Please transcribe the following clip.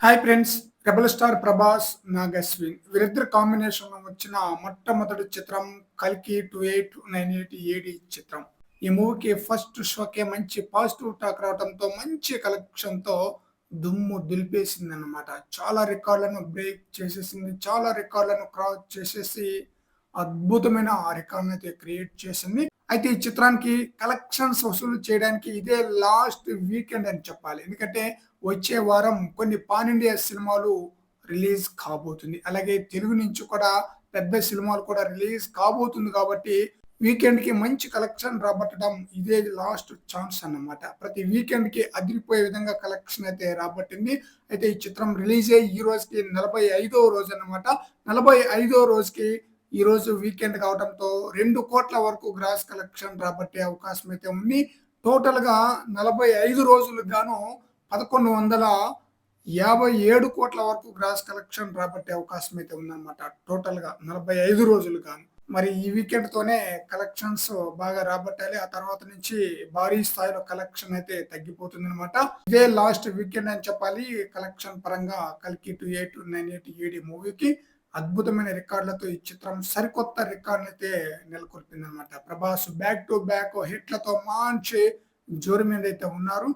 Hi friends rebel star Prabhas Nag Ashwin వీరిద్దరు కాంబినేషన్లో వచ్చిన మొట్టమొదటి చిత్రం కల్కి two eight nine eight AD చిత్రం ఈ మూవీకి ఫస్ట్ షోకే మంచి పాజిటివ్ టాక్ రావడంతో మంచి కలెక్షన్తో దుమ్ము దులిపేసింది అనమాట చాలా రికార్డులను బ్రేక్ చేసేసింది. చాలా రికార్డులను క్రాస్ చేసేసి అద్భుతమైన ఆ రికార్డును అయితే క్రియేట్ చేసింది. అయితే ఈ చిత్రానికి కలెక్షన్స్ వసూలు చేయడానికి ఇదే లాస్ట్ వీకెండ్ అని చెప్పాలి. ఎందుకంటే వచ్చే వారం కొన్ని పాన్ ఇండియా సినిమాలు రిలీజ్ కాబోతుంది. అలాగే తెలుగు నుంచి కూడా పెద్ద సినిమాలు కూడా రిలీజ్ కాబోతుంది కాబట్టి వీకెండ్కి మంచి కలెక్షన్ రాబట్టడం ఇదే లాస్ట్ ఛాన్స్ అన్నమాట. ప్రతి వీకెండ్కి అదిరిపోయే విధంగా కలెక్షన్ అయితే రాబట్టింది. అయితే ఈ చిత్రం రిలీజ్ అయ్యి ఈ రోజుకి నలభై ఐదో రోజు అన్నమాట. నలభై ఐదో రోజుకి ఈ రోజు వీకెండ్ కావడంతో రెండు కోట్ల వరకు గ్రాస్ కలెక్షన్ రాబట్టే అవకాశం అయితే ఉంది. టోటల్గా నలభై ఐదు రోజులకు గాను పదకొండు వందల యాభై ఏడు కోట్ల వరకు గ్రాస్ కలెక్షన్ రాబట్టే అవకాశం అయితే ఉందన్నమాట. టోటల్గా నలభై ఐదు రోజులు గాను మరి ఈ వీకెండ్తోనే కలెక్షన్స్ బాగా రాబట్టాలి. ఆ తర్వాత నుంచి భారీ స్థాయిలో కలెక్షన్ అయితే తగ్గిపోతుంది అనమాట ఇదే లాస్ట్ వీకెండ్ అని చెప్పాలి. కలెక్షన్ పరంగా కల్కి two eight nine eight AD మూవీకి అద్భుతమైన రికార్డులతో ఈ చిత్రం సరికొత్త రికార్డులు అయితే నెలకొల్పింది అనమాట ప్రభాస్ బ్యాక్ టు బ్యాక్ హిట్లతో మంచి జోరు మీద అయితే ఉన్నారు.